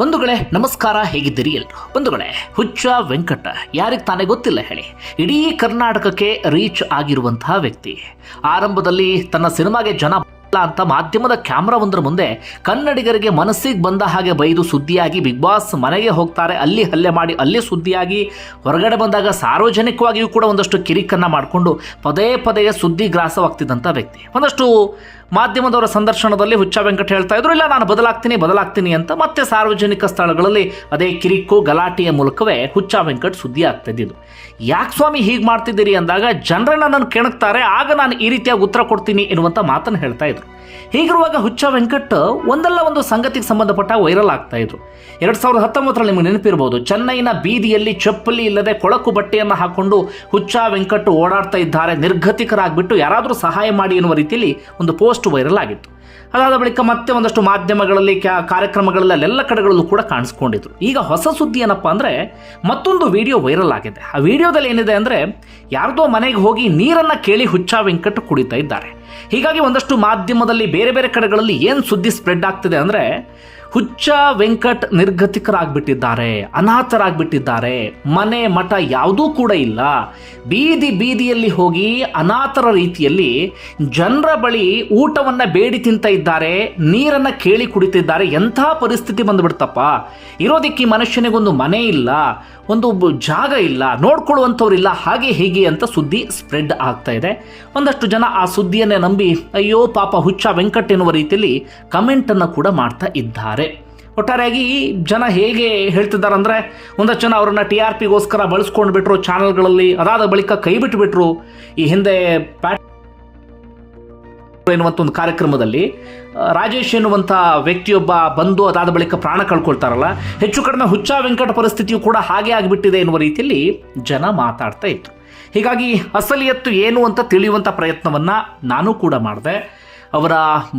ಬಂಧುಗಳೇ, ನಮಸ್ಕಾರ, ಹೇಗಿದ್ದೀರಿ ಎಲ್ರು? ಬಂಧುಗಳೇ, ಹುಚ್ಚ, ವೆಂಕಟ, ಯಾರಿಗೆ ತಾನೇ ಗೊತ್ತಿಲ್ಲ ಹೇಳಿ. ಇಡೀ ಕರ್ನಾಟಕಕ್ಕೆ ರೀಚ್ ಆಗಿರುವಂತಹ ವ್ಯಕ್ತಿ. ಆರಂಭದಲ್ಲಿ ತನ್ನ ಸಿನಿಮಾಗೆ ಜನ ಅಂತ ಮಾಧ್ಯಮದ ಕ್ಯಾಮ್ರಾ ಒಂದರ ಮುಂದೆ ಕನ್ನಡಿಗರಿಗೆ ಮನಸ್ಸಿಗೆ ಬಂದ ಹಾಗೆ ಬೈದು ಸುದ್ದಿಯಾಗಿ ಬಿಗ್ ಬಾಸ್ ಮನೆಗೆ ಹೋಗ್ತಾರೆ. ಅಲ್ಲಿ ಹಲ್ಲೆ ಮಾಡಿ, ಅಲ್ಲಿ ಸುದ್ದಿಯಾಗಿ ಹೊರಗಡೆ ಬಂದಾಗ ಸಾರ್ವಜನಿಕವಾಗಿಯೂ ಕೂಡ ಒಂದಷ್ಟು ಕಿರಿಕನ್ನು ಮಾಡಿಕೊಂಡು ಪದೇ ಪದೇ ಸುದ್ದಿ ಗ್ರಾಸವಾಗ್ತಿದ್ದಂಥ ವ್ಯಕ್ತಿ. ಒಂದಷ್ಟು ಮಾಧ್ಯಮದವರ ಸಂದರ್ಶನದಲ್ಲಿ ಹುಚ್ಚ ವೆಂಕಟ ಹೇಳ್ತಾ ಇದ್ರು, ಇಲ್ಲ ನಾನು ಬದಲಾಗ್ತೀನಿ ಬದಲಾಗ್ತೀನಿ ಅಂತ ಮತ್ತೆ ಸಾರ್ವಜನಿಕ ಸ್ಥಳಗಳಲ್ಲಿ ಅದೇ ಕಿರಿಕು ಗಲಾಟೆಯ ಮೂಲಕವೇ ಹುಚ್ಚ ವೆಂಕಟ್ ಸುದ್ದಿ ಆಗ್ತಾ ಇದ್ದಿದ್ದು ಯಾಕೆ ಸ್ವಾಮಿ ಹೀಗೆ ಮಾಡ್ತಿದ್ದೀರಿ ಅಂದಾಗ, ಜನರನ್ನ ನಾನು ಕೆಣಕ್ತಾರೆ, ಆಗ ನಾನು ಈ ರೀತಿಯಾಗಿ ಉತ್ತರ ಕೊಡ್ತೀನಿ ಎನ್ನುವಂಥ ಮಾತನ್ನು ಹೇಳ್ತಾ ಹೀಗಿರುವಾಗ ಹುಚ್ಚ ವೆಂಕಟ್ ಒಂದಲ್ಲ ಒಂದು ಸಂಗತಿಗೆ ಸಂಬಂಧಪಟ್ಟ ವೈರಲ್ ಆಗ್ತಾ ಇದ್ರು. ಎರಡ್ ಸಾವಿರದ ಹತ್ತೊಂಬತ್ತರಲ್ಲಿ ನಿಮಗೆ ನೆನಪಿರ್ಬೋದು, ಚೆನ್ನೈನ ಬೀದಿಯಲ್ಲಿ ಚಪ್ಪಲಿ ಇಲ್ಲದೆ ಕೊಳಕು ಬಟ್ಟೆಯನ್ನು ಹಾಕೊಂಡು ಹುಚ್ಚ ವೆಂಕಟ್ ಓಡಾಡ್ತಾ ಇದ್ದಾರೆ, ನಿರ್ಗತಿಕರಾಗ್ಬಿಟ್ಟು ಯಾರಾದರೂ ಸಹಾಯ ಮಾಡಿ ಎನ್ನುವ ರೀತಿಯಲ್ಲಿ ಒಂದು ಪೋಸ್ಟ್ ವೈರಲ್ ಆಗಿತ್ತು. ಅದಾದ ಬಳಿಕ ಮತ್ತೆ ಒಂದಷ್ಟು ಮಾಧ್ಯಮಗಳಲ್ಲಿ ಕಾರ್ಯಕ್ರಮಗಳಲ್ಲಿ ಅಲ್ಲೆಲ್ಲ ಕಡೆಗಳಲ್ಲೂ ಕೂಡ ಕಾಣಿಸ್ಕೊಂಡಿದ್ರು. ಈಗ ಹೊಸ ಸುದ್ದಿ ಏನಪ್ಪ ಅಂದರೆ ಮತ್ತೊಂದು ವಿಡಿಯೋ ವೈರಲ್ ಆಗಿದೆ. ಆ ವಿಡಿಯೋದಲ್ಲಿ ಏನಿದೆ ಅಂದರೆ ಯಾರ್ದೋ ಮನೆಗೆ ಹೋಗಿ ನೀರನ್ನು ಕೇಳಿ ಹುಚ್ಚ ವೆಂಕಟ್ ಕುಡಿತಾ ಇದ್ದಾರೆ. ಹೀಗಾಗಿ ಒಂದಷ್ಟು ಮಾಧ್ಯಮದಲ್ಲಿ ಬೇರೆ ಬೇರೆ ಕಡೆಗಳಲ್ಲಿ ಏನು ಸುದ್ದಿ ಸ್ಪ್ರೆಡ್ ಆಗ್ತಿದೆ ಅಂದರೆ ಹುಚ್ಚ ವೆಂಕಟ್ ನಿರ್ಗತಿಕರಾಗ್ಬಿಟ್ಟಿದ್ದಾರೆ, ಅನಾಥರಾಗ್ಬಿಟ್ಟಿದ್ದಾರೆ, ಮನೆ ಮಠ ಯಾವುದೂ ಕೂಡ ಇಲ್ಲ. ಬೀದಿ ಬೀದಿಯಲ್ಲಿ ಹೋಗಿ ಅನಾಥರ ರೀತಿಯಲ್ಲಿ ಜನರ ಬಳಿ ಊಟವನ್ನು ಬೇಡಿ ತಿಂತ ಇದ್ದಾರೆ, ನೀರನ್ನು ಕೇಳಿ ಕುಡಿತಿದ್ದಾರೆ, ಎಂಥ ಪರಿಸ್ಥಿತಿ ಬಂದುಬಿಡ್ತಪ್ಪ. ಇರೋದಕ್ಕೆ ಮನುಷ್ಯನಿಗೊಂದು ಮನೆ ಇಲ್ಲ ಒಂದು ಜಾಗ ಇಲ್ಲ, ನೋಡ್ಕೊಳ್ಳುವಂಥವ್ರಿಲ್ಲ, ಹಾಗೆ ಹೀಗೆ ಅಂತ ಸುದ್ದಿ ಸ್ಪ್ರೆಡ್ ಆಗ್ತಾ ಇದೆ. ಒಂದಷ್ಟು ಜನ ಆ ಸುದ್ದಿಯನ್ನೇ ನಂಬಿ, ಅಯ್ಯೋ ಪಾಪ ಹುಚ್ಚ ವೆಂಕಟ್ ಎನ್ನುವ ರೀತಿಯಲ್ಲಿ ಕಮೆಂಟನ್ನು ಕೂಡ ಮಾಡ್ತಾ ಇದ್ದಾರೆ. ಒಟ್ಟಾರೆಯಾಗಿ ಜನ ಹೇಗೆ ಹೇಳ್ತಿದ್ದಾರೆ ಅಂದರೆ ಒಂದಷ್ಟು ಜನ ಅವರನ್ನು ಟಿ ಆರ್ ಪಿಗೋಸ್ಕರ ಬಳಸ್ಕೊಂಡು ಬಿಟ್ಟರು ಚಾನಲ್ಗಳಲ್ಲಿ ಅದಾದ ಬಳಿಕ ಕೈ ಬಿಟ್ಟುಬಿಟ್ರು ಈ ಹಿಂದೆ ಪ್ಯಾಟ್ ಎನ್ನುವಂಥ ಒಂದು ಕಾರ್ಯಕ್ರಮದಲ್ಲಿ ರಾಜೇಶ್ ಎನ್ನುವಂಥ ವ್ಯಕ್ತಿಯೊಬ್ಬ ಬಂದು ಅದಾದ ಬಳಿಕ ಪ್ರಾಣ ಕಳ್ಕೊಳ್ತಾರಲ್ಲ, ಹೆಚ್ಚು ಕಡಿಮೆ ಹುಚ್ಚ ವೆಂಕಟ ಪರಿಸ್ಥಿತಿಯು ಕೂಡ ಹಾಗೆ ಆಗಿಬಿಟ್ಟಿದೆ ಎನ್ನುವ ರೀತಿಯಲ್ಲಿ ಜನ ಮಾತಾಡ್ತಾ ಇತ್ತು ಹೀಗಾಗಿ ಅಸಲಿಯತ್ತು ಏನು ಅಂತ ತಿಳಿಯುವಂಥ ಪ್ರಯತ್ನವನ್ನು ನಾನು ಕೂಡ ಮಾಡಿದೆ. ಅವರ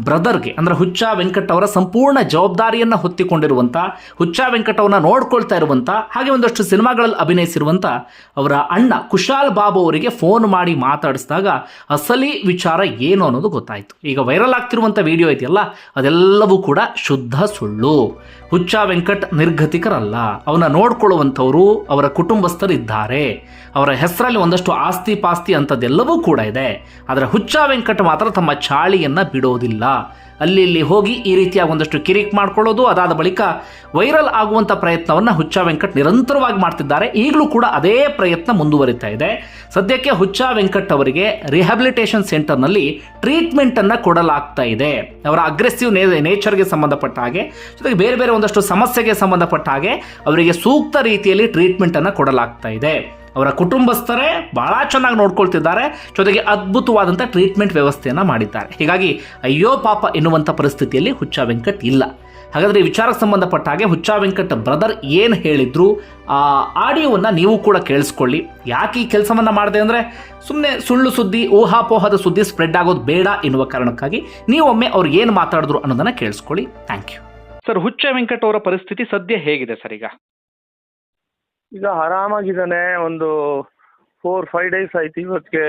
ಬ್ರದರ್ಗೆ, ಅಂದರೆ ಹುಚ್ಚ ವೆಂಕಟ್ ಅವರ ಸಂಪೂರ್ಣ ಜವಾಬ್ದಾರಿಯನ್ನು ಹೊತ್ತಿಕೊಂಡಿರುವಂಥ ಹುಚ್ಚ ವೆಂಕಟ್ ಅವರನ್ನ ನೋಡ್ಕೊಳ್ತಾ ಇರುವಂಥ ಹಾಗೆ ಒಂದಷ್ಟು ಸಿನಿಮಾಗಳಲ್ಲಿ ಅಭಿನಯಿಸಿರುವಂಥ ಅವರ ಅಣ್ಣ ಕುಶಾಲ್ ಬಾಬು ಅವರಿಗೆ ಫೋನ್ ಮಾಡಿ ಮಾತಾಡಿಸಿದಾಗ ಅಸಲಿ ವಿಚಾರ ಏನು ಅನ್ನೋದು ಗೊತ್ತಾಯಿತು. ಈಗ ವೈರಲ್ ಆಗ್ತಿರುವಂಥ ವಿಡಿಯೋ ಇದೆಯಲ್ಲ, ಅದೆಲ್ಲವೂ ಕೂಡ ಶುದ್ಧ ಸುಳ್ಳು. ಹುಚ್ಚ ವೆಂಕಟ್ ನಿರ್ಗತಿಕರಲ್ಲ. ಅವನ ನೋಡ್ಕೊಳ್ಳುವಂಥವರು ಅವರ ಕುಟುಂಬಸ್ಥರಿದ್ದಾರೆ. ಅವರ ಹೆಸರಲ್ಲಿ ಒಂದಷ್ಟು ಆಸ್ತಿ ಪಾಸ್ತಿ ಅಂಥದ್ದೆಲ್ಲವೂ ಕೂಡ ಇದೆ. ಆದರೆ ಹುಚ್ಚ ವೆಂಕಟ್ ಮಾತ್ರ ತಮ್ಮ ಚಾಳಿಯನ್ನು ಬಿಡೋದಿಲ್ಲ. ಅಲ್ಲಿ ಇಲ್ಲಿ ಹೋಗಿ ಈ ರೀತಿಯ ಒಂದಷ್ಟು ಕಿರಿಕ್ ಮಾಡ್ಕೊಳ್ಳೋದು, ಅದಾದ ಬಳಿಕ ವೈರಲ್ ಆಗುವಂಥ ಪ್ರಯತ್ನವನ್ನು ಹುಚ್ಚ ವೆಂಕಟ್ ನಿರಂತರವಾಗಿ ಮಾಡ್ತಿದ್ದಾರೆ. ಈಗಲೂ ಕೂಡ ಅದೇ ಪ್ರಯತ್ನ ಮುಂದುವರಿತಾ ಇದೆ. ಸದ್ಯಕ್ಕೆ ಹುಚ್ಚ ವೆಂಕಟ್ ಅವರಿಗೆ ರಿಹ್ಯಾಬಿಲಿಟೇಷನ್ ಸೆಂಟರ್ನಲ್ಲಿ ಟ್ರೀಟ್ಮೆಂಟನ್ನು ಕೊಡಲಾಗ್ತಾ ಇದೆ. ಅವರ ಅಗ್ರೆಸಿವ್ ನೇ ನೇಚರ್ಗೆ ಸಂಬಂಧಪಟ್ಟ ಹಾಗೆ, ಜೊತೆಗೆ ಬೇರೆ ಬೇರೆ ಒಂದಷ್ಟು ಸಮಸ್ಯೆಗೆ ಸಂಬಂಧಪಟ್ಟ ಹಾಗೆ ಅವರಿಗೆ ಸೂಕ್ತ ರೀತಿಯಲ್ಲಿ ಟ್ರೀಟ್ಮೆಂಟನ್ನು ಕೊಡಲಾಗ್ತಾ ಇದೆ. ಅವರ ಕುಟುಂಬಸ್ಥರೇ ಭಾಳ ಚೆನ್ನಾಗಿ ನೋಡ್ಕೊಳ್ತಿದ್ದಾರೆ, ಜೊತೆಗೆ ಅದ್ಭುತವಾದಂಥ ಟ್ರೀಟ್ಮೆಂಟ್ ವ್ಯವಸ್ಥೆಯನ್ನು ಮಾಡಿದ್ದಾರೆ. ಹೀಗಾಗಿ ಅಯ್ಯೋ ಪಾಪ ಎನ್ನುವಂಥ ಪರಿಸ್ಥಿತಿಯಲ್ಲಿ ಹುಚ್ಚ ವೆಂಕಟ್ ಇಲ್ಲ. ಹಾಗಾದರೆ ಈ ವಿಚಾರಕ್ಕೆ ಸಂಬಂಧಪಟ್ಟ ಹಾಗೆ ಹುಚ್ಚ ವೆಂಕಟ್ ಬ್ರದರ್ ಏನು ಹೇಳಿದ್ರು, ಆ ಆಡಿಯೋವನ್ನು ನೀವು ಕೂಡ ಕೇಳಿಸ್ಕೊಳ್ಳಿ. ಯಾಕೆ ಈ ಕೆಲಸವನ್ನು ಮಾಡಿದೆ ಅಂದರೆ ಸುಮ್ಮನೆ ಸುಳ್ಳು ಸುದ್ದಿ, ಊಹಾಪೋಹದ ಸುದ್ದಿ ಸ್ಪ್ರೆಡ್ ಆಗೋದು ಬೇಡ ಎನ್ನುವ ಕಾರಣಕ್ಕಾಗಿ ನೀವೊಮ್ಮೆ ಅವ್ರು ಏನು ಮಾತಾಡಿದ್ರು ಅನ್ನೋದನ್ನು ಕೇಳಿಸ್ಕೊಳ್ಳಿ. Thank you sir, Huccha Venkat ಅವರ ಪರಿಸ್ಥಿತಿ ಸದ್ಯ ಹೇಗಿದೆ ಸರ್ ಈಗ? ಈಗ ಆರಾಮಾಗಿದ್ದಾನೆ ಒಂದು ಫೋರ್ ಫೈವ್ ಡೇಸ್ ಆಯ್ತು ಇವತ್ತಿಗೆ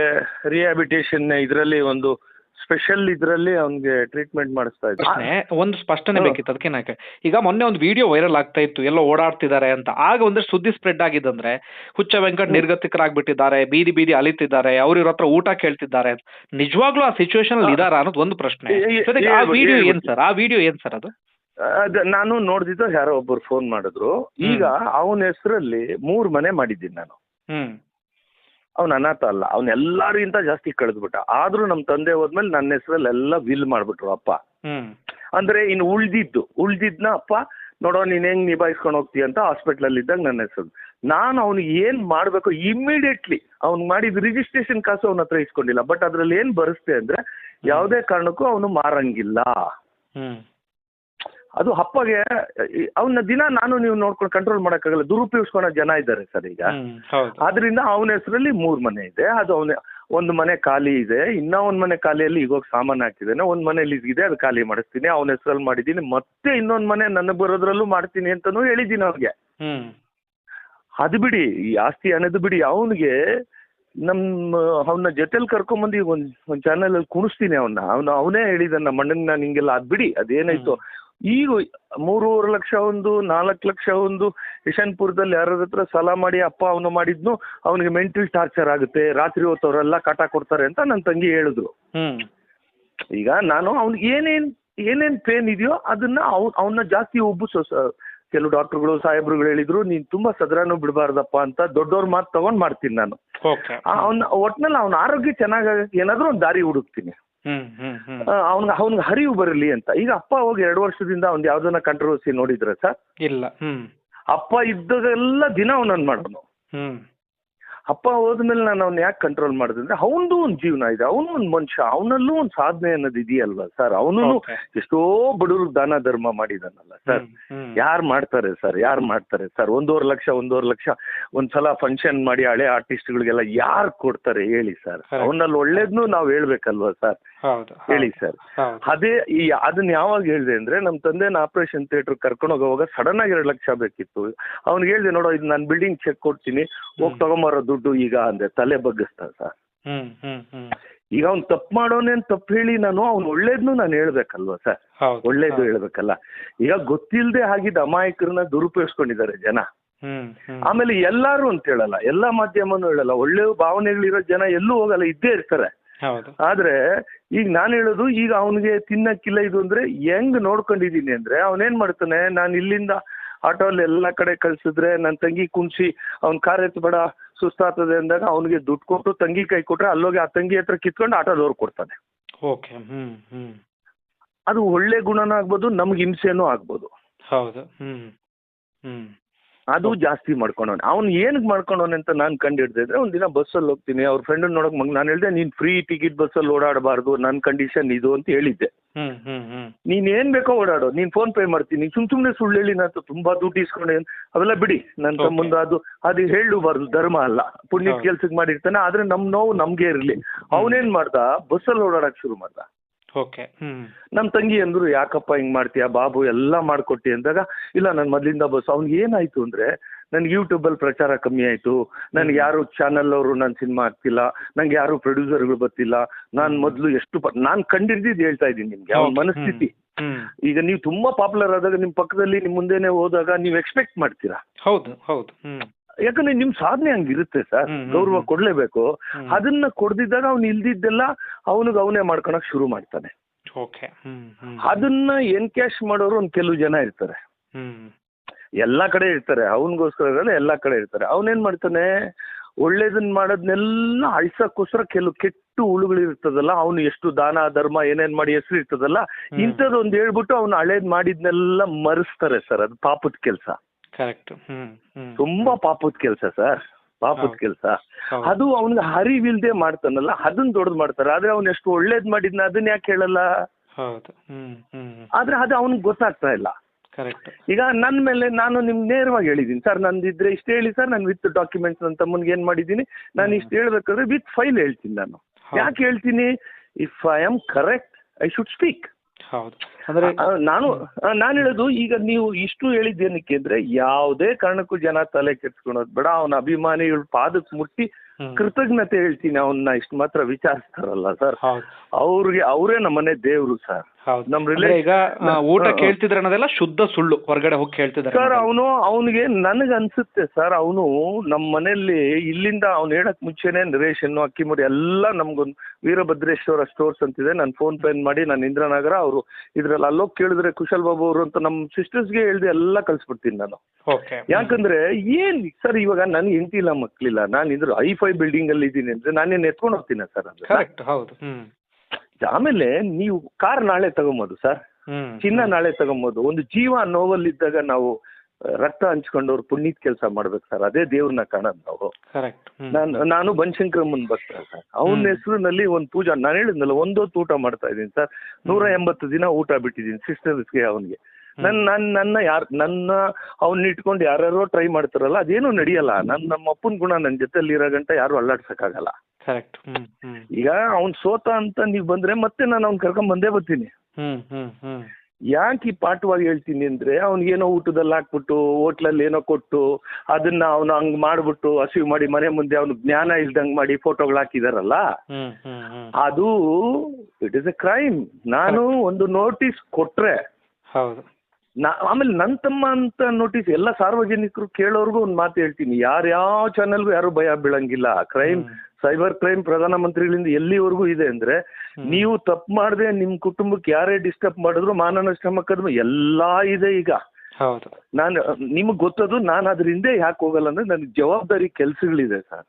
ರಿಹ್ಯಾಬಿಟೇಷನ್ ಇದರಲ್ಲಿ ಒಂದು ಸ್ಪೆಷಲ್ ಇದರಲ್ಲಿ ಅವನಿಗೆ ಟ್ರೀಟ್ಮೆಂಟ್ ಮಾಡಿಸ್ತಾ ಇದ್ದಾರೆ ಒಂದು ಸ್ಪಷ್ಟನೆ ಬೇಕಿತ್ತು ಅದಕ್ಕೆ ನಾಕೆ ಈಗ ಮೊನ್ನೆ ಒಂದು ವಿಡಿಯೋ ವೈರಲ್ ಆಗ್ತಾ ಇತ್ತು ಎಲ್ಲ ಓಡಾಡ್ತಿದ್ದಾರೆ ಅಂತ. ಆಗ ಒಂದಷ್ಟು ಸುದ್ದಿ ಸ್ಪ್ರೆಡ್ ಆಗಿದ್ದಂದ್ರೆ ಹುಚ್ಚ ವೆಂಕಟ್ ನಿರ್ಗತಿಕರಾಗ್ಬಿಟ್ಟಿದ್ದಾರೆ ಬೀದಿ ಬೀದಿ ಅಲಿತಿದ್ದಾರೆ ಅವ್ರ ಇವ್ರ ಹತ್ರ ಊಟ ಕೇಳ್ತಿದ್ದಾರೆ. ನಿಜವಾಗ್ಲೂ ಆ ಸಿಚುವೇಶನ್ ಅಲ್ಲಿ ಇದಾರ ಅನ್ನೋದು ಒಂದು ಪ್ರಶ್ನೆ. ಜೊತೆಗೆ ಆ ವಿಡಿಯೋ ಏನ್ ಸರ್ ಆ ವಿಡಿಯೋ ಏನ್ ಸರ್ ಅದು? ಅದ ನಾನು ನೋಡ್ದಿದ್ದು ಯಾರೋ ಒಬ್ಬರು ಫೋನ್ ಮಾಡಿದ್ರು. ಈಗ ಅವನ ಹೆಸರಲ್ಲಿ ಮೂರ್ ಮನೆ ಮಾಡಿದ್ದೀನಿ ನಾನು. ಹ್ಮ್. ಅವ್ನ ಅನಾಥ ಅಲ್ಲ. ಅವನ್ ಎಲ್ಲರಿಗಿಂತ ಜಾಸ್ತಿ ಕಳೆದ್ಬಿಟ್ಟ. ಆದ್ರೂ ನಮ್ಮ ತಂದೆ ಹೋದ್ಮೇಲೆ ನನ್ನ ಹೆಸರಲ್ಲಿ ಎಲ್ಲ ವಿಲ್ ಮಾಡ್ಬಿಟ್ರು ಅಪ್ಪ. ಹ್ಮ್. ಅಂದ್ರೆ ಇನ್ನು ಉಳ್ದಿದ್ದು. ಉಳ್ದಿದ್ನ ಅಪ್ಪ ನೋಡೋ ನೀನ್ ಹೆಂಗ್ ನಿಭಾಯಿಸ್ಕೊಂಡು ಹೋಗ್ತೀಯ ಅಂತ ಹಾಸ್ಪಿಟ್ಲಲ್ಲಿ ಇದ್ದಾಗ ನನ್ನ ಹೆಸರು. ನಾನು ಅವ್ನಿಗೆ ಏನ್ ಮಾಡ್ಬೇಕು ಇಮಿಡಿಯೇಟ್ಲಿ ಅವ್ನ್ ಮಾಡಿದ ರಿಜಿಸ್ಟ್ರೇಷನ್ ಕಾಸು ಅವನ ಹತ್ರ ಇಸ್ಕೊಂಡಿಲ್ಲ. ಬಟ್ ಅದ್ರಲ್ಲಿ ಏನ್ ಬರುತ್ತೆ ಅಂದ್ರೆ ಯಾವುದೇ ಕಾರಣಕ್ಕೂ ಅವನು ಮಾರಂಗಿಲ್ಲ. ಅದು ಅಪ್ಪಗೆ ಅವನ ದಿನ ನಾನು ನೀವು ನೋಡ್ಕೊಂಡು ಕಂಟ್ರೋಲ್ ಮಾಡೋಕ್ಕಾಗಲ್ಲ. ದುರುಪಯೋಗಿಸ್ಕೊಳೋ ಜನ ಇದ್ದಾರೆ ಸರ್ ಈಗ. ಆದ್ರಿಂದ ಅವನ ಹೆಸರಲ್ಲಿ ಮೂರ್ ಮನೆ ಇದೆ. ಅದು ಅವನ ಒಂದು ಮನೆ ಖಾಲಿ ಇದೆ. ಇನ್ನ ಒಂದ್ ಮನೆ ಖಾಲಿಯಲ್ಲಿ ಈಗ ಹೋಗಿ ಸಾಮಾನು ಹಾಕಿದ್ದೇನೆ. ಒಂದ್ ಮನೆ ಇದೆ ಅದು ಖಾಲಿ ಮಾಡಿಸ್ತೀನಿ. ಅವನ ಹೆಸರಲ್ಲಿ ಮಾಡಿದ್ದೀನಿ. ಮತ್ತೆ ಇನ್ನೊಂದ್ ಮನೆ ನನ್ನ ಬರೋದ್ರಲ್ಲೂ ಮಾಡ್ತೀನಿ ಅಂತಾನೂ ಹೇಳಿದ್ದೀನಿ ಅವ್ರಿಗೆ ಅದು ಬಿಡಿ ಈ ಆಸ್ತಿ ಅನ್ನೋದು ಬಿಡಿ. ಅವನಿಗೆ ನಮ್ಮ ಅವನ ಜೊತೆಲಿ ಕರ್ಕೊಂಬಂದು ಈಗ ಒಂದ್ ಒಂದ್ ಚಾನಲ್ ಅಲ್ಲಿ ಕುಣಿಸ್ತೀನಿ ಅವನ್ನ. ಅವನು ಅವನೇ ಹೇಳಿದ ನಮ್ಮ ಅಣ್ಣನ ಹಿಂಗೆಲ್ಲ ಅದ್ ಬಿಡಿ. ಅದೇನಾಯ್ತು? ಈಗ ಮೂರುವರೆ ಲಕ್ಷ ಒಂದು ನಾಲ್ಕು ಲಕ್ಷ ಒಂದು ಯಶವಂತಪುರದಲ್ಲಿ ಯಾರ ಹತ್ರ ಸಾಲ ಮಾಡಿ ಅಪ್ಪ ಅವನು ಮಾಡಿದ್ನು ಅವನಿಗೆ ಮೆಂಟಲ್ ಟಾರ್ಚರ್ ಆಗುತ್ತೆ ರಾತ್ರಿ ಹೊತ್ತವರೆಲ್ಲ ಕಾಟ ಕೊಡ್ತಾರೆ ಅಂತ ನನ್ನ ತಂಗಿ ಹೇಳಿದ್ರು. ಈಗ ನಾನು ಅವ್ನಿಗೆ ಏನೇನ್ ಏನೇನ್ ಪೇನ್ ಇದೆಯೋ ಅದನ್ನ ಅವ್ ಅವನ್ನ ಜಾಸ್ತಿ ಉಬ್ಬಿಸೋ ಕೆಲವು ಡಾಕ್ಟರ್ಗಳು ಸಾಹೇಬ್ರುಗಳು ಹೇಳಿದ್ರು ನೀನ್ ತುಂಬಾ ಸದರಾನು ಬಿಡಬಾರ್ದಪ್ಪ ಅಂತ ದೊಡ್ಡವ್ರ ಮಾತು ತಗೊಂಡ್ ಮಾಡ್ತೀನಿ ನಾನು. ಅವನ ಒಟ್ನಲ್ಲಿ ಅವನ ಆರೋಗ್ಯ ಚೆನ್ನಾಗ ಏನಾದ್ರೂ ಒಂದು ದಾರಿ ಹುಡುಕ್ತೀನಿ. ಅವ್ನಿಗೆ ಅವ್ನಿಗೆ ಹರಿವು ಬರಲಿ ಅಂತ. ಈಗ ಅಪ್ಪ ಹೋಗಿ ಎರಡು ವರ್ಷದಿಂದ ಅವ್ನು ಯಾವ್ದನ್ನ ಕಂಟ್ರವರ್ಸಿ ನೋಡಿದ್ರ ಸರ್? ಇಲ್ಲ ಅಪ್ಪ ಇದ್ದಾಗೆಲ್ಲ ದಿನ ಅವನನ್ನು ಮಾಡೋನು. ಹ್ಮ್. ಅಪ್ಪ ಹೋದ್ಮೇಲೆ ನಾನು ಅವ್ನ ಯಾಕೆ ಕಂಟ್ರೋಲ್ ಮಾಡಿದೆ ಅಂದ್ರೆ ಅವನದು ಒಂದು ಜೀವನ ಇದೆ ಅವನು ಒಂದು ಮನುಷ್ಯ ಅವನಲ್ಲೂ ಒಂದು ಸಾಧನೆ ಅನ್ನೋದು ಇದೆಯಲ್ವಾ ಸರ್? ಅವನು. ಎಷ್ಟೋ ಬಡವ್ರಿಗೆ ದಾನ ಧರ್ಮ ಮಾಡಿದಾನಲ್ಲ ಸರ್. ಯಾರು ಮಾಡ್ತಾರೆ ಸರ್? ಯಾರು ಮಾಡ್ತಾರೆ ಸರ್? ಒಂದೂವರೆ ಲಕ್ಷ ಒಂದೂವರೆ ಲಕ್ಷ ಒಂದ್ಸಲ ಫಂಕ್ಷನ್ ಮಾಡಿ ಹಳೆ ಆರ್ಟಿಸ್ಟ್ಗಳಿಗೆಲ್ಲ ಯಾರು ಕೊಡ್ತಾರೆ ಹೇಳಿ ಸರ್. ಅವನಲ್ಲಿ ಒಳ್ಳೇದ್ನು ನಾವು ಹೇಳ್ಬೇಕಲ್ವಾ ಸರ್? ಹೇಳಿ ಸರ್. ಅದೇ ಈ ಅದನ್ನ ಯಾವಾಗ ಹೇಳಿದೆ ಅಂದ್ರೆ ನಮ್ಮ ತಂದೆನ ಆಪರೇಷನ್ ಥಿಯೇಟರ್ ಕರ್ಕೊಂಡು ಹೋಗುವಾಗ ಸಡನ್ ಆಗಿ ಎರಡು ಲಕ್ಷ ಬೇಕಿತ್ತು. ಅವ್ನಿಗೆ ಹೇಳಿದೆ ನೋಡೋ ಇದು ನಾನು ಬಿಲ್ಡಿಂಗ್ ಚೆಕ್ ಕೊಡ್ತೀನಿ. ಹೋಗಿ ತಗೊಂಬರೋ ದುಡ್ಡು ಈಗ ಅಂದ್ರೆ ತಲೆ ಬಗ್ಗಿಸ್ತಾ ಸರ್. ಈಗ ಅವ್ನು ತಪ್ಪು ಮಾಡೋನೇನ್ ತಪ್ಪು ಹೇಳಿ ನಾನು ಅವ್ನು ಒಳ್ಳೇದ್ನು ನಾನು ಹೇಳ್ಬೇಕಲ್ವಾ ಸರ್? ಒಳ್ಳೇದು. ಹೇಳ್ಬೇಕಲ್ಲ. ಈಗ ಗೊತ್ತಿಲ್ಲದೆ ಆಗಿದ್ದ ಅಮಾಯಕರನ್ನ ದುರುಪಯೋಗಿಸ್ಕೊಂಡಿದ್ದಾರೆ ಜನ. ಆಮೇಲೆ ಎಲ್ಲಾರು ಅಂತ ಹೇಳಲ್ಲ. ಎಲ್ಲಾ ಮಾಧ್ಯಮನು ಹೇಳಲ್ಲ. ಒಳ್ಳೆ ಭಾವನೆಗಳಿರೋ ಜನ ಎಲ್ಲೂ ಹೋಗಲ್ಲ. ಇದ್ದೇ ಇರ್ತಾರೆ. ಹೌದು. ಆದ್ರೆ ಈಗ ನಾನು ಹೇಳೋದು ಈಗ ಅವನಿಗೆ ತಿನ್ನಕ್ಕಿಲ್ಲ ಇದು ಅಂದ್ರೆ ಹೆಂಗ್ ನೋಡ್ಕೊಂಡಿದ್ದೀನಿ ಅಂದ್ರೆ ಅವನೇನ್ ಮಾಡ್ತಾನೆ ನಾನು ಇಲ್ಲಿಂದ ಆಟೋಲ್ಲಿ ಎಲ್ಲ ಕಡೆ ಕಳ್ಸಿದ್ರೆ ನನ್ನ ತಂಗಿ ಕುಣ್ಸಿ ಅವ್ನ ಕಾರ್ ಎತ್ತಬೇಡ ಸುಸ್ತಾಗ್ತದೆ ಅಂದಾಗ ಅವನಿಗೆ ದುಡ್ಡು ಕೊಟ್ಟು ತಂಗಿ ಕೈ ಕೊಟ್ರೆ ಅಲ್ಲೋಗಿ ಆ ತಂಗಿ ಹತ್ರ ಕಿತ್ಕೊಂಡು ಆಟೋದವ್ರು ಕೊಡ್ತಾನೆ. Okay hmm hmm. ಅದು ಒಳ್ಳೆ ಗುಣನೂ ಆಗ್ಬೋದು ನಮ್ಗೆ ಹಿಂಸೆನೂ ಆಗ್ಬೋದು. ಹೌದು ಹ್ಮ್ ಹ್ಮ್. ಅದು ಜಾಸ್ತಿ ಮಾಡ್ಕೊಂಡವನೆ. ಅವ್ನು ಏನಕ್ಕೆ ಮಾಡ್ಕೊಂಡವನೆ ಅಂತ ನಾನು ಕಂಡು ಹಿಡ್ದಿದ್ರೆ ಒಂದು ದಿನ ಬಸ್ಸಲ್ಲಿ ಹೋಗ್ತೀನಿ. ಅವ್ರ ಫ್ರೆಂಡ್ ನೋಡಕ್ ಮಗ ನಾನು ಹೇಳಿದೆ ನೀನ್ ಫ್ರೀ ಟಿಕೆಟ್ ಬಸ್ಸಲ್ಲಿ ಓಡಾಡಬಾರ್ದು. ನನ್ನ ಕಂಡೀಷನ್ ಇದು ಅಂತ ಹೇಳಿದ್ದೆ. ನೀನ್ ಏನ್ ಬೇಕೋ ಓಡಾಡು. ನೀನ್ ಫೋನ್ ಪೇ ಮಾಡ್ತೀನಿ. ಸುಮ್ ಸುಮ್ನೆ ಸುಳ್ಳು ಹೇಳಿ ನಾನು ತುಂಬಾ ದುಡ್ಡು ಇಸ್ಕೊಂಡೆ ಅವೆಲ್ಲ ಬಿಡಿ. ನನ್ನ ತಮ್ಮಂದ ಅದು ಅದು ಹೇಳಬಾರ್ದು ಧರ್ಮ ಅಲ್ಲ. ಪುಣ್ಯದ ಹೌದು. ಕೆಲ್ಸಕ್ಕೆ ಮಾಡಿರ್ತಾನೆ ಆದ್ರೆ ನಮ್ ನೋವು ನಮ್ಗೆ ಇರ್ಲಿ. ಅವನೇನ್ ಮಾಡ್ದ? ಬಸ್ಸಲ್ಲಿ ಓಡಾಡಕ್ ಶುರು ಮಾಡ್ದ. Okay hmm. ನಮ್ ತಂಗಿ ಅಂದ್ರು ಯಾಕಪ್ಪ ಹಿಂಗ್ ಮಾಡ್ತೀಯಾ? ಬಾಬು ಎಲ್ಲ ಮಾಡ್ಕೊಟ್ಟಿ. ಅಂದಾಗ ಇಲ್ಲ ನನ್ ಮೊದ್ಲಿಂದ ಬಸ್ ಅವ್ನಿಗೆ ಏನಾಯ್ತು ಅಂದ್ರೆ ನನ್ಗೆ ಯೂಟ್ಯೂಬ್ ಅಲ್ಲಿ ಪ್ರಚಾರ ಕಮ್ಮಿ ಆಯ್ತು. ನನ್ಗೆ ಯಾರು ಚಾನಲ್ ಅವರು ನನ್ನ ಸಿನಿಮಾ ಆಗ್ತಿಲ್ಲ ನಂಗೆ ಯಾರು ಪ್ರೊಡ್ಯೂಸರ್ಗಳು ಬರ್ತಿಲ್ಲ. ನಾನ್ ಮೊದ್ಲು ಎಷ್ಟು ನಾನು ನಾನ್ ಕಂಡಿರ್ದಿದ್ದು ಹೇಳ್ತಾ ಇದ್ದೀನಿ ನಿಮ್ಗೆ ಅವ್ನ ಮನಸ್ಥಿತಿ. ಈಗ ನೀವು ತುಂಬಾ ಪಾಪ್ಯುಲರ್ ಆದಾಗ ನಿಮ್ ಪಕ್ಕದಲ್ಲಿ ನಿಮ್ ಮುಂದೆನೆ ಹೋದಾಗ ನೀವು ಎಕ್ಸ್ಪೆಕ್ಟ್ ಮಾಡ್ತೀರಾ? ಹೌದು ಹೌದು. ಯಾಕಂದ್ರೆ ನಿಮ್ ಸಾಧನೆ ಹಂಗಿರುತ್ತೆ ಸರ್. ಗೌರವ ಕೊಡ್ಲೇಬೇಕು. ಅದನ್ನ ಕೊಡ್ದಿದ್ದಾಗ ಅವ್ನು ಇಲ್ದಿದ್ದೆಲ್ಲ ಅವನಿಗೆ ಅವನೇ ಮಾಡ್ಕೊಳಕ್ ಶುರು ಮಾಡ್ತಾನೆ. ಅದನ್ನ ಎನ್ಕ್ಯಾಶ್ ಮಾಡೋರು ಒಂದ್ ಕೆಲವು ಜನ ಇರ್ತಾರೆ. ಎಲ್ಲಾ ಕಡೆ ಇರ್ತಾರೆ. ಅವನಿಗೋಸ್ಕರ ಇರಲ್ಲ ಎಲ್ಲಾ ಕಡೆ ಇರ್ತಾರೆ. ಅವನೇನ್ ಮಾಡ್ತಾನೆ ಒಳ್ಳೇದನ್ ಮಾಡೋದ್ನೆಲ್ಲ ಅಳ್ಸಕ್ಕೋಸ್ಕರ ಕೆಲವು ಕೆಟ್ಟು ಹುಳುಗಳಿರ್ತದಲ್ಲ ಅವನು ಎಷ್ಟು ದಾನ ಧರ್ಮ ಏನೇನ್ ಮಾಡಿ ಹೆಸರು ಇರ್ತದಲ್ಲ. ಇಂಥದ್ದೊಂದು ಹೇಳ್ಬಿಟ್ಟು ಅವ್ನು ಹಳೇದ್ ಮಾಡಿದ್ನೆಲ್ಲ ಮರೆಸ್ತಾರೆ ಸರ್. ಅದು ಪಾಪದ ಕೆಲಸ. ಕರೆಕ್ಟ್ ತುಂಬಾ ಪಾಪದ ಕೆಲಸ ಸರ್. ಪಾಪದ. ಕೆಲಸ. ಅದು ಅವನಿಗೆ ಹರಿವಿಲ್ದೆ ಮಾಡ್ತಾನಲ್ಲ ಅದನ್ನ ದೊಡ್ಡದು ಮಾಡ್ತಾರೆ. ಆದ್ರೆ ಅವ್ನು ಎಷ್ಟು ಒಳ್ಳೇದ್ ಮಾಡಿದ್ನ ಅದನ್ನ ಯಾಕೆ ಹೇಳಲ್ಲ? ಆದ್ರೆ ಅದು ಅವನಿಗೆ ಗೊತ್ತಾಗ್ತಾ ಇಲ್ಲ. ಈಗ ನನ್ನ ಮೇಲೆ ನಾನು ನಿಮ್ಗೆ ನೇರವಾಗಿ ಹೇಳಿದ್ದೀನಿ ಸರ್ ನಂದಿದ್ರೆ ಇಷ್ಟು ಹೇಳಿ ಸರ್ ನಾನು ವಿತ್ ಡಾಕ್ಯುಮೆಂಟ್ಸ್ ನನ್ನ ತಮ್ಮನಿಗೆ ಏನ್ ಮಾಡಿದ್ದೀನಿ ನಾನು ಇಷ್ಟು ಹೇಳ್ಬೇಕಾದ್ರೆ ವಿತ್ ಫೈಲ್ ಹೇಳ್ತೀನಿ ನಾನು. ಯಾಕೆ ಹೇಳ್ತೀನಿ? If I am correct I should speak ಹೌದು. ಅಂದ್ರೆ ನಾನು ನಾನು ಹೇಳೋದು ಈಗ ನೀವು ಇಷ್ಟು ಹೇಳಿದ್ದೇನಕ್ಕೆ ಅಂದ್ರೆ ಯಾವುದೇ ಕಾರಣಕ್ಕೂ ಜನ ತಲೆ ಕೆಡ್ಸ್ಕೊಳೋದು ಬೇಡ. ಅವನ ಅಭಿಮಾನಿಗಳ ಪಾದಕ್ಕೆ ಮುಟ್ಟಿ ಕೃತಜ್ಞತೆ ಹೇಳ್ತೀನಿ. ಅವನ್ನ ಇಷ್ಟು ಮಾತ್ರ ವಿಚಾರಿಸ್ತಾರಲ್ಲ ಸರ್. ಅವ್ರಿಗೆ ಅವರೇ ನಮ್ಮನೆ ದೇವ್ರು ಸರ್. ನಮ್ ಈಗ ಊಟ. ಕೇಳ್ತಿದ್ರೆ ಅನ್ನೋದೆಲ್ಲ ಶುದ್ಧ ಸುಳ್ಳು ಹೊರಗಡೆ ಹೋಗಿ ಕೇಳ್ತಿದ್ದಾರೆ ಸರ್ ಅವನು ಅವನಿಗೆ ನನಗೆ ಅನ್ಸುತ್ತೆ ಸರ್ ಅವನು ನಮ್ಮ ಮನೆಯಲ್ಲಿ ಇಲ್ಲಿಂದ ಅವ್ನು ಹೇಳಕ್ ಮುಂಚೆನೆ ರೇಷನ್ ಅಕ್ಕಿ ಮುಡಿ ಎಲ್ಲ ನಮ್ಗೊಂದು ವೀರಭದ್ರೇಶ್ವರ ಸ್ಟೋರ್ಸ್ ಅಂತಿದೆ. ನಾನು ಫೋನ್ ಪೇ ಮಾಡಿ ನಾನು ಇಂದ್ರನಗರ ಅವರು ಇದ್ರಲ್ಲಿ ಅಲ್ಲೋಗಿ ಕೇಳಿದ್ರೆ ಕುಶಲ್ ಬಾಬು ಅವರು ಅಂತ ನಮ್ಮ ಸಿಸ್ಟರ್ಸ್ಗೆ ಹೇಳ್ದೆ ಎಲ್ಲ ಕಲ್ಸ್ಬಿಡ್ತೀನಿ ನಾನು. ಯಾಕಂದ್ರೆ ಏನ್ ಸರ್ ಇವಾಗ ನನ್ ಹೆಂಡತಿ ಇಲ್ಲ ಮಕ್ಳಿಲ್ಲ ನಾನು ಇದ್ರ ಐ ಫೈ ಬಿಲ್ಡಿಂಗ್ ಅಲ್ಲಿ ಇದ್ದೀನಿ ಅಂದ್ರೆ ನಾನೇನ್ ಎತ್ಕೊಂಡು ಹೋಗ್ತೀನಿ ಸರ್ ಹೌದು. ಆಮೇಲೆ ನೀವು ಕಾರ್ ನಾಳೆ ತಗೊಂಬೋದು ಸರ್ ಚಿನ್ನ ನಾಳೆ ತಗೊಂಬೋದು. ಒಂದು ಜೀವ ನೋವಲ್ಲಿದ್ದಾಗ ನಾವು ರಕ್ತ ಹಂಚ್ಕೊಂಡವ್ರು ಪುಣ್ಯದ ಕೆಲಸ ಮಾಡ್ಬೇಕು ಸರ್ ಅದೇ ದೇವ್ರನ್ನ ಕಾಣೋದು ನಾವು. ಕರೆಕ್ಟ್ ನಾನು ನಾನು ಮುಂದ್ ಭಕ್ತ ಸರ್ ಅವನ. ಹೆಸರಿನಲ್ಲಿ ಒಂದು ಪೂಜಾ ನಾನು ಹೇಳಿದ್ನಲ್ಲ ಒಂದೊತ್ತು ಊಟ ಮಾಡ್ತಾ ಇದ್ದೀನಿ ಸರ್ ನೂರ ಎಂಬತ್ತು ದಿನ ಊಟ ಬಿಟ್ಟಿದ್ದೀನಿ ಸಿಸ್ಟರ್ಸ್ಗೆ ಅವನಿಗೆ. ನನ್ನ ನನ್ನ ನನ್ನ ಯಾರು ನನ್ನ ಅವನ್ನ ಇಟ್ಕೊಂಡು ಯಾರ್ಯಾರೋ ಟ್ರೈ ಮಾಡ್ತಾರಲ್ಲ ಅದೇನು ನಡೆಯಲ್ಲ. ನನ್ನ ನಮ್ಮ ಅಪ್ಪನ ಗುಣ ನನ್ನ ಜೊತೆಲಿ ಇರೋ ಗಂಟ ಯಾರು ಅಲ್ಲಾಡ್ಸಕ್ಕಾಗಲ್ಲ. ಕರೆಕ್ಟ್ ಈಗ ಅವ್ನು ಸೋತ ಅಂತ ನೀವು ಬಂದ್ರೆ ಮತ್ತೆ ನಾನು ಅವ್ನ್ ಕರ್ಕೊಂಡ್ ಬಂದೇ ಬರ್ತೀನಿ. ಯಾಕೆ ಈ ಪಾಠವಾಗಿ ಹೇಳ್ತೀನಿ ಅಂದ್ರೆ ಅವ್ನಿಗೇನೋ ಊಟದಲ್ಲಿ ಹಾಕ್ಬಿಟ್ಟು ಹೋಟ್ಲಲ್ಲಿ ಏನೋ ಕೊಟ್ಟು ಅದನ್ನ ಅವನು ಹಂಗ್ ಮಾಡ್ಬಿಟ್ಟು ಹಸಿವು ಮಾಡಿ ಮನೆ ಮುಂದೆ ಅವನು ಜ್ಞಾನ ಇಲ್ದಂಗ್ ಮಾಡಿ ಫೋಟೋಗಳು ಹಾಕಿದಾರಲ್ಲ ಅದು ಇಟ್ ಇಸ್ ಎ ಕ್ರೈಮ್ ನಾನು ಒಂದು ನೋಟಿಸ್ ಕೊಟ್ರೆ ಹೌದು. ನಾ ಆಮೇಲೆ ನನ್ನ ತಮ್ಮ ಅಂತ ನೋಟಿಸ್ ಎಲ್ಲ ಸಾರ್ವಜನಿಕರು ಕೇಳೋರ್ಗು ಒಂದು ಮಾತು ಹೇಳ್ತೀನಿ. ಯಾರ್ಯಾವ ಚಾನೆಲ್ಗೂ ಯಾರು ಭಯ ಬೀಳಂಗಿಲ್ಲ. ಕ್ರೈಮ್ ಸೈಬರ್ ಕ್ರೈಮ್ ಪ್ರಧಾನ ಮಂತ್ರಿಗಳಿಂದ ಎಲ್ಲಿವರೆಗೂ ಇದೆ ಅಂದ್ರೆ ನೀವು ತಪ್ಪು ಮಾಡದೆ ನಿಮ್ ಕುಟುಂಬಕ್ಕೆ ಯಾರೇ ಡಿಸ್ಟರ್ಬ್ ಮಾಡಿದ್ರು ಮಾನನಷ್ಟ ಮೊಕದ್ದಮೆ ಎಲ್ಲಾ ಇದೆ ಈಗ. ನಾನು ನಿಮಗೆ ಗೊತ್ತದು ನಾನು ಅದ್ರ ಹಿಂದೆ ಯಾಕೆ ಹೋಗಲ್ಲ ಅಂದ್ರೆ ನನಗೆ ಜವಾಬ್ದಾರಿ ಕೆಲ್ಸಗಳಿದೆ ಸರ್.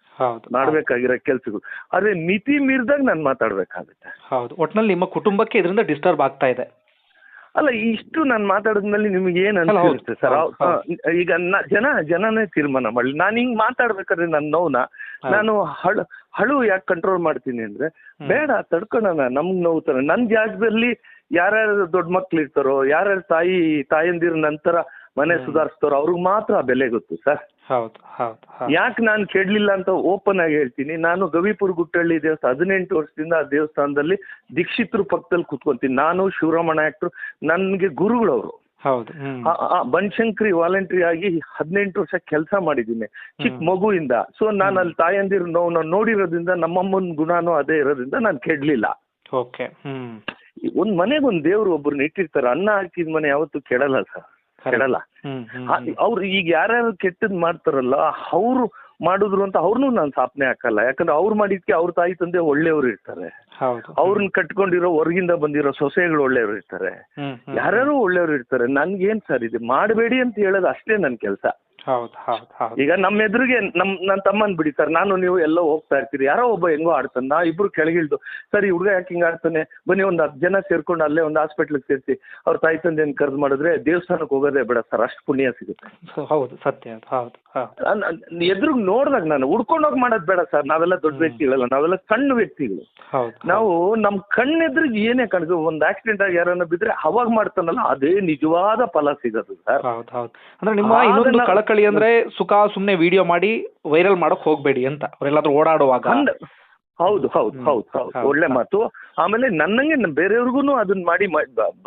ಮಾಡ್ಬೇಕಾಗಿರೋ ಕೆಲ್ಸಗಳು. ಆದ್ರೆ ಮಿತಿ ಮೀರಿದಾಗ ನಾನು ಮಾತಾಡ್ಬೇಕಾಗುತ್ತೆ. ಹೌದು. ಒಟ್ನಲ್ಲಿ ನಿಮ್ಮ ಕುಟುಂಬಕ್ಕೆ ಇದರಿಂದ ಡಿಸ್ಟರ್ಬ್ ಆಗ್ತಾ ಇದೆ. ಅಲ್ಲ ಇಷ್ಟು ನಾನು ಮಾತಾಡಿದ್ಮೇಲೆ ನಿಮಗೆ ಏನ್ ಅನ್ಸುತ್ತೆ ಸರ್. ಈಗ ನ- ಜನ ಜನನೇ ತೀರ್ಮಾನ ಮಾಡಲಿ. ನಾನು ಹಿಂಗ್ ಮಾತಾಡ್ಬೇಕಾದ್ರೆ ನನ್ನ ನೋವ್ನ. ನಾನು ಹಳು ಹಳು ಯಾಕೆ ಕಂಟ್ರೋಲ್ ಮಾಡ್ತೀನಿ ಅಂದ್ರೆ ಬೇಡ ತಡ್ಕೊಳ್ಳೋಣ ನಮ್ಗ್ ನೋವ್ತಾರೆ ನನ್ನ ಜಾಗದಲ್ಲಿ ಯಾರ್ಯಾರು ದೊಡ್ಡ ಮಕ್ಳು ಇರ್ತಾರೋ ಯಾರ್ಯಾರು ತಾಯಿ ತಾಯಂದಿರ ನಂತರ ಮನೆ ಸುಧಾರಿಸ್ತವ್ರು ಅವ್ರಿಗೆ ಮಾತ್ರ ಆ ಬೆಲೆ ಗೊತ್ತು ಸರ್. ಯಾಕೆ ನಾನು ಕೆಡ್ಲಿಲ್ಲ ಅಂತ ಓಪನ್ ಆಗಿ ಹೇಳ್ತೀನಿ. ನಾನು ಗವಿಪುರ ಗುಟ್ಟಳ್ಳಿ ದೇವಸ್ಥಾನ ಹದಿನೆಂಟು ವರ್ಷದಿಂದ ಆ ದೇವಸ್ಥಾನದಲ್ಲಿ ದೀಕ್ಷಿತರು ಪಕ್ಕದಲ್ಲಿ ಕುತ್ಕೊಂತೀನಿ. ನಾನು ಶಿವರಾಮಣ್ಣ ಆಕ್ಟ್ರು ನನ್ಗೆ ಗುರುಗಳವರು. ಬನ್ಶಂಕರಿ ವಾಲಂಟ್ರಿ ಆಗಿ ಹದಿನೆಂಟು ವರ್ಷ ಕೆಲಸ ಮಾಡಿದ್ದೀನಿ ಚಿಕ್ಕ ಮಗುವಿಂದ. ಸೊ ನಾನು ಅಲ್ಲಿ ತಾಯಂದಿರು ನೋವು ನೋಡಿರೋದ್ರಿಂದ ನಮ್ಮಮ್ಮನ ಗುಣನೂ ಅದೇ ಇರೋದ್ರಿಂದ ನಾನು ಕೆಡ್ಲಿಲ್ಲ ಒಂದ್ ಮನೆಗೊಂದ್ ಒಂದ್ ದೇವ್ರು ಒಬ್ರನ್ನ ಇಟ್ಟಿರ್ತಾರೆ ಅನ್ನ ಹಾಕಿದ ಮನೆ ಯಾವತ್ತೂ ಕೆಡಲ್ಲ ಸರ್. ಕೆಡಲ್ಲ ಅವ್ರು ಈಗ ಯಾರ್ಯಾರು ಕೆಟ್ಟದ್ ಮಾಡ್ತಾರಲ್ಲ ಅವ್ರು ಮಾಡಿದ್ರು ಅಂತ ಅವ್ರನ್ನೂ ನಾನು ಸಾಪ್ನೆ ಹಾಕಲ್ಲ. ಯಾಕಂದ್ರೆ ಅವ್ರು ಮಾಡಿದ್ಕೆ ಅವ್ರ ತಾಯಿ ತಂದೆ ಒಳ್ಳೆಯವರು ಇರ್ತಾರೆ. ಅವ್ರನ್ನ ಕಟ್ಕೊಂಡಿರೋ ಹೊರಗಿಂದ ಬಂದಿರೋ ಸೊಸೆಗಳು ಒಳ್ಳೆಯವರು ಇರ್ತಾರೆ. ಯಾರ್ಯಾರು ಒಳ್ಳೆಯವರು ಇರ್ತಾರೆ. ನನ್ಗೇನ್ ಸರ್ ಇದು? ಮಾಡಬೇಡಿ ಅಂತ ಹೇಳೋದು ಅಷ್ಟೇ ನನ್ನ ಕೆಲಸ. ಹೌದು ಹೌದು ಹೌದು. ಈಗ ನಮ್ಮ ಎದುರಿಗೆ ನಮ್ ನನ್ನ ತಮ್ಮನ್ ಬಿಡಿ ಸರ್ ನಾನು ನೀವು ಎಲ್ಲೋ ಹೋಗ್ತಾ ಇರ್ತೀರಿ ಯಾರೋ ಒಬ್ಬ ಹೆಂಗೋ ಆಡ್ತಾನೆ ನಾ ಇಬ್ರು ಕೆಳಗಿಳ್ದು ಸರ್ ಈ ಹುಡುಗ ಯಾಕೆ ಹಿಂಗೆ ಆಡ್ತಾನೆ ಬನ್ನಿ ಒಂದು ಹತ್ತು ಜನ ಸೇರ್ಕೊಂಡು ಅಲ್ಲೇ ಒಂದು ಹಾಸ್ಪಿಟ್ಲಿಗೆ ಸೇರಿಸಿ ಅವ್ರ ತಾಯಿ ತಂದೆಯನ್ನು ಕರೆದು ಮಾಡಿದ್ರೆ ದೇವಸ್ಥಾನಕ್ಕೆ ಹೋಗೋದೇ ಬೇಡ ಸರ್ ಅಷ್ಟು ಪುಣ್ಯ ಸಿಗುತ್ತೆ. ಸೊ- ಹೌದು ಸತ್ಯ ಅದು ಹೌದು. ಹೌದು ಎದುರಿಗೆ ನೋಡ್ದಾಗ ನಾನು ಹುಡ್ಕೊಂಡೋಗಿ ಮಾಡೋದು ಬೇಡ ಸರ್. ನಾವೆಲ್ಲ ದೊಡ್ಡ ವ್ಯಕ್ತಿಗಳಲ್ಲ ನಾವೆಲ್ಲ ಸಣ್ಣ ವ್ಯಕ್ತಿಗಳು. ನಾವು ನಮ್ಮ ಕಣ್ಣೆದ್ರಿಗೆ ಏನೇ ಕಾಣಿಸು ಒಂದು ಆಕ್ಸಿಡೆಂಟ್ ಆಗಿ ಯಾರನ್ನ ಬಿದ್ರೆ ಅವಾಗ ಮಾಡ್ತಾನಲ್ಲ ಅದೇ ನಿಜವಾದ ಫಲ ಸಿಗೋದು ಸರ್. ಹೌದು ಹೌದು. ಅಂದ್ರೆ ನಿಮ್ಮ ಇನ್ನೊಂದು ಕಳಕಳಿ ಅಂದ್ರೆ ಸುಖ ಸುಮ್ನೆ ವಿಡಿಯೋ ಮಾಡಿ ವೈರಲ್ ಮಾಡಕ್ ಹೋಗ್ಬೇಡಿ ಅಂತ. ಅವ್ರೆಲ್ಲಾದ್ರೂ ಓಡಾಡುವಾಗ. ಹೌದು ಹೌದು ಹೌದು ಹೌದು. ಒಳ್ಳೆ ಮಾತು. ಆಮೇಲೆ ನನ್ನಂಗೆ ಬೇರೆಯವ್ರಿಗೂ ಅದನ್ನ ಮಾಡಿ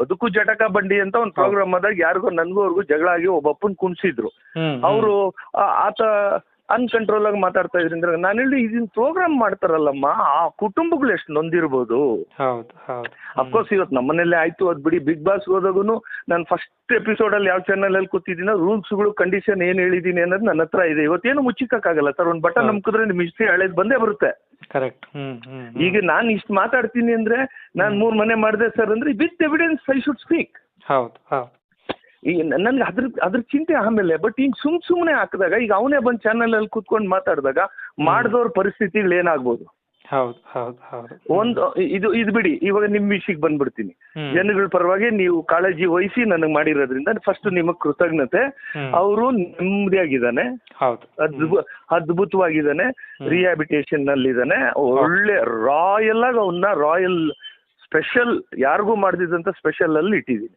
ಬದುಕು ಜಟಕ ಬಂಡಿ ಅಂತ ಒಂದು ಪ್ರೋಗ್ರಾಮ್ ಆದಾಗ ಯಾರಿಗೋ ನನ್ಗೂ ಅವ್ರಿಗೂ ಜಗಳ ಆಗಿ ಒಬ್ಬಪ್ಪನ್ ಕುಣಿಸಿದ್ರು. ಅವರು ಆತ ಅನ್ಕಂಟ್ರೋಲ್ ಆಗಿ ಮಾತಾಡ್ತಾ ಇದ್ರಿಂದ ನಾನು ಹೇಳಿ ಇದನ್ನ ಪ್ರೋಗ್ರಾಮ್ ಮಾಡ್ತಾರಲ್ಲಮ್ಮ ಆ ಕುಟುಂಬಗಳು ಎಷ್ಟು ನೊಂದಿರ್ಬೋದು. ಇವತ್ ನಮ್ಮ ಇವತ್ತು ನಮ್ಮನೇಲೆ ಆಯ್ತು ಅದ್ ಬಿಡಿ. ಬಿಗ್ ಬಾಸ್ ಹೋದಾಗೂ ನಾನು ಫಸ್ಟ್ ಎಪಿಸೋಡ್ ಅಲ್ಲಿ ಯಾವ ಚಾನಲ್ ಅಲ್ಲಿ ಕೂತಿದ್ದೀನೋ ರೂಲ್ಸ್ಗಳು ಕಂಡೀಷನ್ ಏನ್ ಹೇಳಿದೀನಿ ಅನ್ನೋದು ನನ್ನ ಹತ್ರ ಇದೆ. ಇವತ್ತೇನು ಮುಚ್ಚಿಕ್ಕಾಗಲ್ಲ ಸರ್. ಒಂದು ಬಟನ್. ನಮ್ಕಿದ್ರೆ ನಿಮ್ ಹಿಸ್ಟ್ರಿ ಹಳೇದು ಬಂದೇ ಬರುತ್ತೆ. ಕರೆಕ್ಟ್. ಈಗ ನಾನು ಇಷ್ಟು ಮಾತಾಡ್ತೀನಿ ಅಂದ್ರೆ ನಾನು ಮೂರ್ ಮನೆ ಮಾಡಿದೆ ಸರ್ ಅಂದ್ರೆ with evidence I should speak ಹೌದು ಹೌದು. ಈಗ ನನ್ಗೆ ಅದ್ರ ಅದ್ರ ಚಿಂತೆ ಆಮೇಲೆ ಬಟ್ ಈಗ ಸುಮ್ ಸುಮ್ಮನೆ ಹಾಕಿದಾಗ ಈಗ ಅವನೇ ಬಂದು ಚಾನಲ್ ಅಲ್ಲಿ ಕೂತ್ಕೊಂಡು ಮಾತಾಡಿದಾಗ ಮಾಡಿದವ್ರ ಪರಿಸ್ಥಿತಿಗಳು ಏನಾಗ್ಬೋದು? ಹೌದು ಹೌದು ಹೌದು. ಒಂದು ಇದು ಇದು ಬಿಡಿ ಇವಾಗ ನಿಮ್ ವಿಷಯಕ್ಕೆ ಬಂದ್ಬಿಡ್ತೀನಿ. ಜನಗಳ ಪರವಾಗಿ ನೀವು ಕಾಳಜಿ ವಹಿಸಿ ನನಗೆ ಮಾಡಿರೋದ್ರಿಂದ ಫಸ್ಟ್ ನಿಮಗೆ ಕೃತಜ್ಞತೆ. ಅವರು ನೆಮ್ಮದಿಯಾಗಿದ್ದಾನೆ. ಹೌದು. ಅದ್ಭು ಅದ್ಭುತವಾಗಿದ್ದಾನೆ. ನಲ್ಲಿ ನಲ್ಲಿದ್ದಾನೆ ಒಳ್ಳೆ ರಾಯಲ್ ಆಗಿ ಅವನ್ನ ರಾಯಲ್ ಸ್ಪೆಷಲ್ ಯಾರಿಗೂ ಮಾಡಿದಂತ ಸ್ಪೆಷಲ್ ಅಲ್ಲಿ ಇಟ್ಟಿದ್ದೀನಿ.